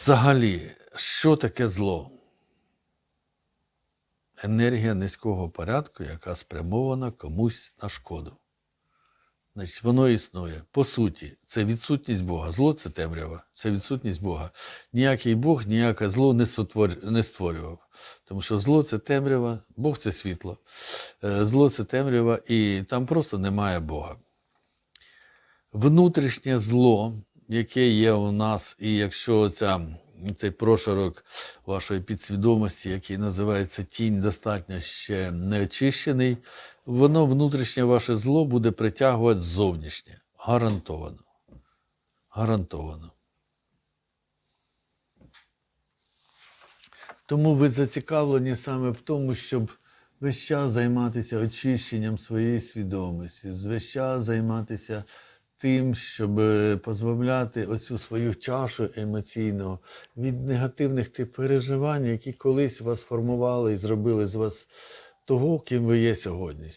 Взагалі, що таке зло? Енергія низького порядку, яка спрямована комусь на шкоду. Значить, воно існує. По суті, це відсутність Бога. Зло це темрява, це відсутність Бога. Ніякий Бог, ніяке зло не, створював. Тому що зло це темрява, Бог це світло. Е, Зло це темрява, і там просто немає Бога. Внутрішнє зло, яке є у нас, і якщо ця, цей прошарок вашої підсвідомості, який називається тінь, достатньо ще не очищений, воно внутрішнє ваше зло буде притягувати зовнішнє. Гарантовано. Гарантовано. Тому ви зацікавлені саме в тому, щоб весь час займатися очищенням своєї свідомості, весь час займатися тим, щоб е, позбавляти оцю свою чашу емоційну від негативних тип переживань, які колись вас формували і зробили з вас того, ким ви є сьогодні.